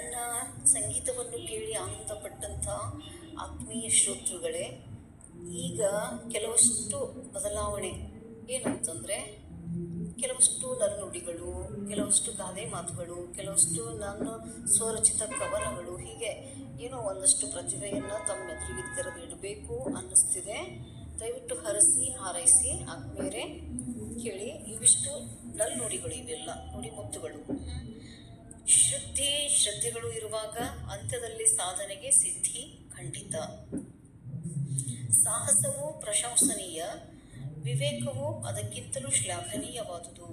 ನನ್ನ ಸಂಗೀತವನ್ನು ಕೇಳಿ ಆನಂದಪಟ್ಟಂಥ ಆತ್ಮೀಯ ಶ್ರೋತೃಗಳೇ, ಈಗ ಕೆಲವಷ್ಟು ಬದಲಾವಣೆ ಏನಂತಂದರೆ, ಕೆಲವಷ್ಟು ನಲ್ನುಡಿಗಳು ಕೆಲವಷ್ಟು ಗಾದೆ ಮಾತುಗಳು, ಕೆಲವಷ್ಟು ನನ್ನ ಸ್ವರಚಿತ ಕವನಗಳು, ಹೀಗೆ ಏನೋ ಒಂದಷ್ಟು ಪ್ರತಿಭೆಯನ್ನು ತಮ್ಮೆದುರಿಗೆ ತೆರೆದಿಡಬೇಕು ಅನ್ನಿಸ್ತಿದೆ. ದಯವಿಟ್ಟು ಹರಸಿ, ಹಾರೈಸಿ ಆದ್ಮೇಲೆ ಕೇಳಿ, ಇವಿಷ್ಟು ನಲ್ನುಡಿಗಳು ಇವೆಲ್ಲ ನುಡಿಮುತ್ತುಗಳು ಶ್ರದ್ಧೆ ಶ್ರದ್ಧೆಗಳು ಇರುವಾಗ ಅಂತ್ಯದಲ್ಲಿ ಸಾಧನೆಗೆ ಸಿದ್ಧಿ ಖಂಡಿತ. ಸಾಹಸವು ಪ್ರಶಂಸನೀಯ, ವಿವೇಕವು ಅದಕ್ಕಿಂತಲೂ ಶ್ಲಾಘನೀಯವಾದುದು.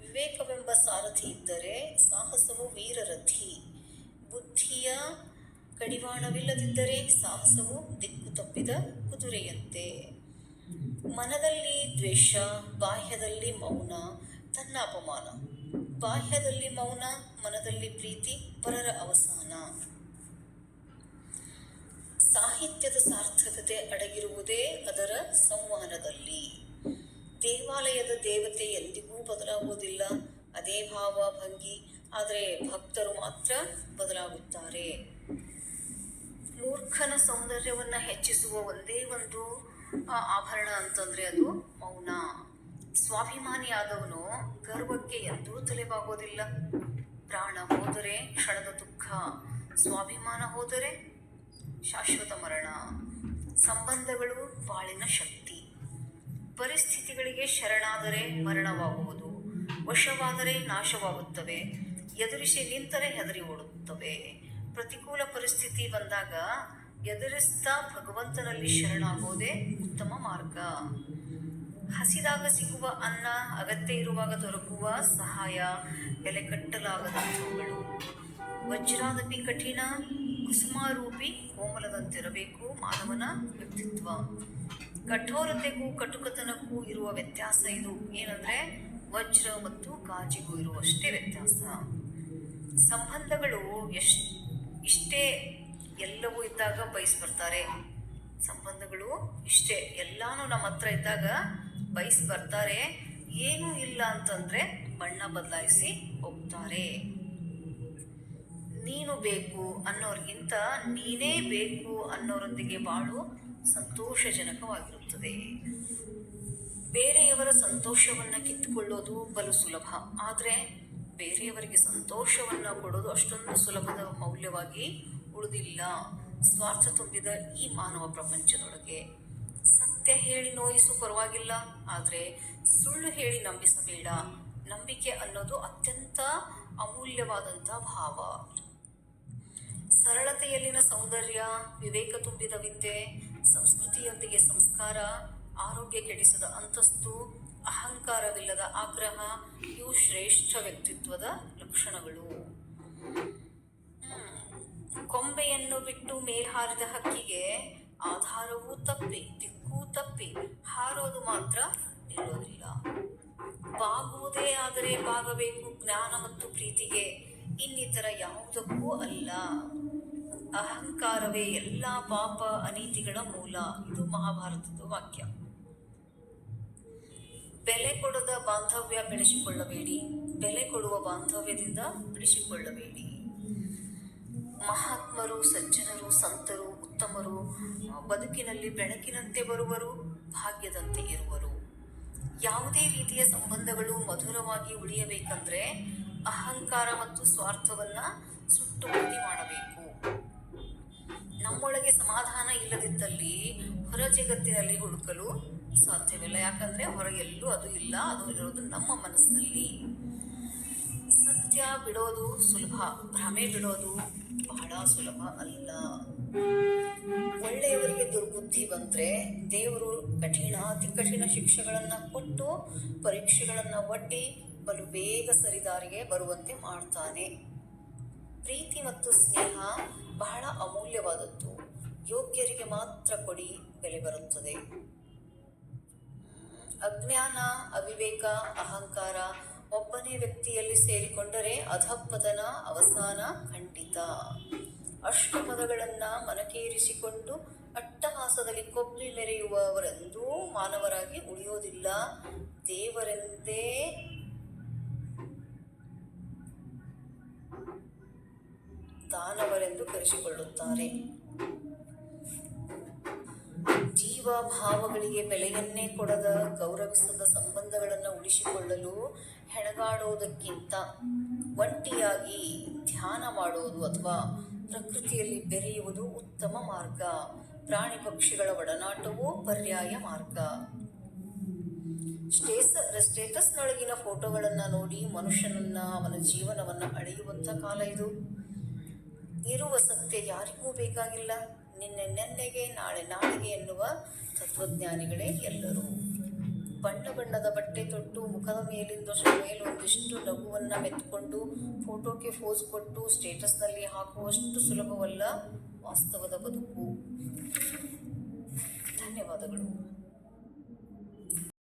ವಿವೇಕವೆಂಬ ಸಾರಥಿ ಇದ್ದರೆ ಸಾಹಸವು ವೀರರಥಿ. ಬುದ್ಧಿಯ ಕಡಿವಾಣವಿಲ್ಲದಿದ್ದರೆ ಸಾಹಸವು ದಿಕ್ಕು ತಪ್ಪಿದ ಕುದುರೆಯಂತೆ. ಮನದಲ್ಲಿ ದ್ವೇಷ, ಬಾಹ್ಯದಲ್ಲಿ ಮೌನ, ತನ್ನ ಅಪಮಾನ. ಬಾಹ್ಯದಲ್ಲಿ ಮೌನ, ಮನದಲ್ಲಿ ಪ್ರೀತಿ, ಪರರ ಅವಸಾನ. ಸಾಹಿತ್ಯದ ಸಾರ್ಥಕತೆ ಅಡಗಿರುವುದೇ ಅದರ ಸಂವಹನದಲ್ಲಿ. ದೇವಾಲಯದ ದೇವತೆ ಎಂದಿಗೂ ಬದಲಾಗುವುದಿಲ್ಲ. ಅದೇ ಭಾವ ಭಂಗಿ, ಆದರೆ ಭಕ್ತರು ಮಾತ್ರ ಬದಲಾಗುತ್ತಾರೆ. ಮೂರ್ಖನ ಸೌಂದರ್ಯವನ್ನು ಹೆಚ್ಚಿಸುವ ಒಂದೇ ಒಂದು ಆಭರಣ ಅಂತಂದ್ರೆ ಅದು ಮೌನ. ಸ್ವಾಭಿಮಾನಿಯಾದವನು ಗರ್ವಕ್ಕೆ ಎಂದೂ ತಲೆಬಾಗೋದಿಲ್ಲ. ಪ್ರಾಣ ಹೋದರೆ ಕ್ಷಣದ ದುಃಖ, ಸ್ವಾಭಿಮಾನ ಹೋದರೆ ಶಾಶ್ವತ ಮರಣ. ಸಂಬಂಧಗಳು ಬಾಳಿನ ಶಕ್ತಿ. ಪರಿಸ್ಥಿತಿಗಳಿಗೆ ಶರಣಾದರೆ ಮರಣವಾಗುವುದು, ವಶವಾದರೆ ನಾಶವಾಗುತ್ತವೆ, ಎದುರಿಸಿ ನಿಂತರೆ ಹೆದರಿ ಓಡುತ್ತವೆ. ಪ್ರತಿಕೂಲ ಪರಿಸ್ಥಿತಿ ಬಂದಾಗ ಎದುರಿಸ್ತಾ ಭಗವಂತನಲ್ಲಿ ಶರಣಾಗೋದೇ ಉತ್ತಮ ಮಾರ್ಗ. ಹಸಿದಾಗ ಸಿಗುವ ಅನ್ನ, ಅಗತ್ಯ ಇರುವಾಗ ದೊರಕುವ ಸಹಾಯ, ಬೆಲೆ ಕಟ್ಟಲಾಗದಂಥವುಗಳು ವಜ್ರಾದಪಿ ಕಠಿಣ, ಕುಸುಮಾರೂಪಿ ಕೋಮಲದಂತಿರಬೇಕು ಮಾನವನ ವ್ಯಕ್ತಿತ್ವ. ಕಠೋರತೆಗೂ ಕಟುಕತನಕ್ಕೂ ಇರುವ ವ್ಯತ್ಯಾಸ ಇದು. ಏನಂದ್ರೆ, ವಜ್ರ ಮತ್ತು ಕಾಜಿಗೂ ಇರುವಷ್ಟೇ ವ್ಯತ್ಯಾಸ. ಸಂಬಂಧಗಳು ಎಷ್ ಇಷ್ಟೇ ಎಲ್ಲವೂ ಇದ್ದಾಗ ಬಯಸ್ಬರ್ತಾರೆ. ಸಂಬಂಧಗಳು ಇಷ್ಟೇ. ಎಲ್ಲಾನು ನಮ್ಮ ಹತ್ರ ಇದ್ದಾಗ ಬಯಸ್ ಬರ್ತಾರೆ ಏನೂ ಇಲ್ಲ ಅಂತಂದ್ರೆ ಬಣ್ಣ ಬದಲಾಯಿಸಿ ಹೋಗ್ತಾರೆ ನೀನು ಬೇಕು ಅನ್ನೋರಿಗಿಂತ ನೀನೇ ಬೇಕು ಅನ್ನೋರೊಂದಿಗೆ ಬಾಳು ಸಂತೋಷಜನಕವಾಗಿರುತ್ತದೆ. ಬೇರೆಯವರ ಸಂತೋಷವನ್ನು ಕಿತ್ತುಕೊಳ್ಳೋದು ಬಲು ಸುಲಭ. ಆದರೆ ಬೇರೆಯವರಿಗೆ ಸಂತೋಷವನ್ನು ಕೊಡೋದು ಅಷ್ಟೊಂದು ಸುಲಭದ ಮೌಲ್ಯವಾಗಿ ಉಳಿದಿಲ್ಲ. ಸ್ವಾರ್ಥ ತುಂಬಿದ ಈ ಮಾನವ ಪ್ರಪಂಚದೊಳಗೆ. ಸತ್ಯ ಹೇಳಿ ನೋಯಿಸು ಪರವಾಗಿಲ್ಲ, ಆದರೆ ಸುಳ್ಳು ಹೇಳಿ ನಂಬಿಸಬೇಡ. ನಂಬಿಕೆ ಅನ್ನೋದು ಅತ್ಯಂತ ಅಮೂಲ್ಯವಾದಂಥ ಭಾವ. ಸರಳತೆಯಲ್ಲಿನ ಸೌಂದರ್ಯ, ವಿವೇಕ ತುಂಬಿದ ವಿದ್ಯೆ, ಸಂಸ್ಕೃತಿಯೊಂದಿಗೆ ಸಂಸ್ಕಾರ, ಆರೋಗ್ಯ ಕೆಡಿಸದ ಅಂತಸ್ತು, ಅಹಂಕಾರವಿಲ್ಲದ ಆಗ್ರಹ, ಇವು ಶ್ರೇಷ್ಠ ವ್ಯಕ್ತಿತ್ವದ ಲಕ್ಷಣಗಳು. ಕೊಂಬೆಯನ್ನು ಬಿಟ್ಟು ಮೇಲ್ಹಾರಿದ ಹಕ್ಕಿಗೆ ಆಧಾರವೂ ತಪ್ಪಿ, ದಿಕ್ಕೂ ತಪ್ಪಿ ಹಾರೋದು ಮಾತ್ರ ನಿಲ್ಲೋದಿಲ್ಲ. ಬಾಗುವುದೇ ಆದರೆ ಬಾಗಬೇಕು ಜ್ಞಾನ ಮತ್ತು ಪ್ರೀತಿಗೆ, ಇನ್ನಿತರ ಯಾವುದಕ್ಕೂ ಅಲ್ಲ. ಅಹಂಕಾರವೇ ಎಲ್ಲ ಪಾಪ ಅನೀತಿಗಳ ಮೂಲ. ಇದು ಮಹಾಭಾರತದ ವಾಕ್ಯ. ಬೆಲೆ ಕೊಡದ ಬಾಂಧವ್ಯ ಬೆಳೆಸಿಕೊಳ್ಳಬೇಡಿ. ಬೆಲೆ ಕೊಡುವ ಬಾಂಧವ್ಯದಿಂದ ಬಿಡಿಸಿಕೊಳ್ಳಬೇಡಿ ಮಹಾತ್ಮರು, ಸಜ್ಜನರು, ಸಂತರು ಉತ್ತಮರು, ಬದುಕಿನಲ್ಲಿ ಬೆಳಕಿನಂತೆ ಬರುವರು, ಭಾಗ್ಯದಂತೆ ಇರುವರು. ಯಾವುದೇ ರೀತಿಯ ಸಂಬಂಧಗಳು ಮಧುರವಾಗಿ ಉಳಿಯಬೇಕಂದ್ರೆ ಅಹಂಕಾರ ಮತ್ತು ಸ್ವಾರ್ಥವನ್ನ ಸುಟ್ಟು ಬೂದಿ ಮಾಡಬೇಕು. ನಮ್ಮೊಳಗೆ ಸಮಾಧಾನ ಇಲ್ಲದಿದ್ದಲ್ಲಿ ಹೊರ ಜಗತ್ತಿನಲ್ಲಿ ಹುಡುಕಲು ಸಾಧ್ಯವಿಲ್ಲ. ಯಾಕಂದ್ರೆ ಎಲ್ಲೂ ಅದು ಇಲ್ಲ, ಅದು ಇರೋದು ನಮ್ಮ ಮನಸ್ಸಿನಲ್ಲಿ ಸತ್ಯ ಬಿಡೋದು ಸುಲಭ, ಭ್ರಮೆ ಬಿಡೋದು ಬಹಳ ಸುಲಭ ಅಲ್ಲ. ಒಳ್ಳೆಯವರಿಗೆ ದುರ್ಬುದ್ಧಿ ಬಂದರೆ ದೇವರು ಕಠಿಣ ಅತಿ ಕಠಿಣ ಶಿಕ್ಷೆಗಳನ್ನು ಕೊಟ್ಟು ಪರೀಕ್ಷೆಗಳನ್ನು ಒಡ್ಡಿ ಬಲು ಬೇಗ ಸರಿದಾರಿಗೆ ಬರುವಂತೆ ಮಾಡ್ತಾನೆ. ಪ್ರೀತಿ ಮತ್ತು ಸ್ನೇಹ ಬಹಳ ಅಮೂಲ್ಯವಾದದ್ದು. ಯೋಗ್ಯರಿಗೆ ಮಾತ್ರ ಕೊಡಿ ಬೆಲೆ ಬರುತ್ತದೆ. ಅಜ್ಞಾನ, ಅವಿವೇಕ, ಅಹಂಕಾರ ಒಬ್ಬನೇ ವ್ಯಕ್ತಿಯಲ್ಲಿ ಸೇರಿಕೊಂಡರೆ ಅಧಪ್ಪದನ ಅವಸಾನ ಖಂಡಿತ. ಅಷ್ಟಪದಗಳನ್ನ ಮನಕೇರಿಸಿಕೊಂಡು ಅಟ್ಟಹಾಸದಲ್ಲಿ ಕೊಬ್ಬರಿ ಮೆರೆಯುವವರೆಂದೂ ಮಾನವರಾಗಿ ಉಳಿಯೋದಿಲ್ಲ. ದೇವರೆಂದೇ ದಾನವರೆಂದು ಕರೆಸಿಕೊಳ್ಳುತ್ತಾರೆ. ಜೀವ ಭಾವಗಳಿಗೆ ಬೆಲೆಯನ್ನೇ ಕೊಡದ, ಗೌರವಿಸದ ಸಂಬಂಧಗಳನ್ನು ಉಳಿಸಿಕೊಳ್ಳಲು ಹೆಣಗಾಡುವುದಕ್ಕಿಂತ ಒಂಟಿಯಾಗಿ ಧ್ಯಾನ ಮಾಡುವುದು ಅಥವಾ ಪ್ರಕೃತಿಯಲ್ಲಿ ಬೆರೆಯುವುದು ಉತ್ತಮ ಮಾರ್ಗ. ಪ್ರಾಣಿ ಪಕ್ಷಿಗಳ ಒಡನಾಟವೂ ಪರ್ಯಾಯ ಮಾರ್ಗ. ಸ್ಟೇಸ್, ಸ್ಟೇಟಸ್ನೊಳಗಿನ ಫೋಟೋಗಳನ್ನು ನೋಡಿ ಮನುಷ್ಯನನ್ನ, ಅವನ ಜೀವನವನ್ನು ಅಳೆಯುವಂಥ ಕಾಲ ಇದು. ಇರುವ ಸತ್ಯ ಯಾರಿಗೂ ಬೇಕಾಗಿಲ್ಲ. ನಿನ್ನೆ ನೆನ್ನೆಗೆ, ನಾಳೆ ನಾಳೆಗೆ ಎನ್ನುವ ತತ್ವಜ್ಞಾನಿಗಳೇ ಎಲ್ಲರೂ. ಬಣ್ಣ ಬಣ್ಣದ ಬಟ್ಟೆ ತೊಟ್ಟು, ಮುಖದ ಮೇಲಿಂದ ಮೇಲೊಂದಿಷ್ಟು ನಗುವನ್ನು ಮೆತ್ತುಕೊಂಡು ಫೋಟೋಕ್ಕೆ ಫೋಸ್ ಕೊಟ್ಟು ಸ್ಟೇಟಸ್ನಲ್ಲಿ ಹಾಕುವಷ್ಟು ಸುಲಭವಲ್ಲ ವಾಸ್ತವದ ಬದುಕು. ಧನ್ಯವಾದಗಳು.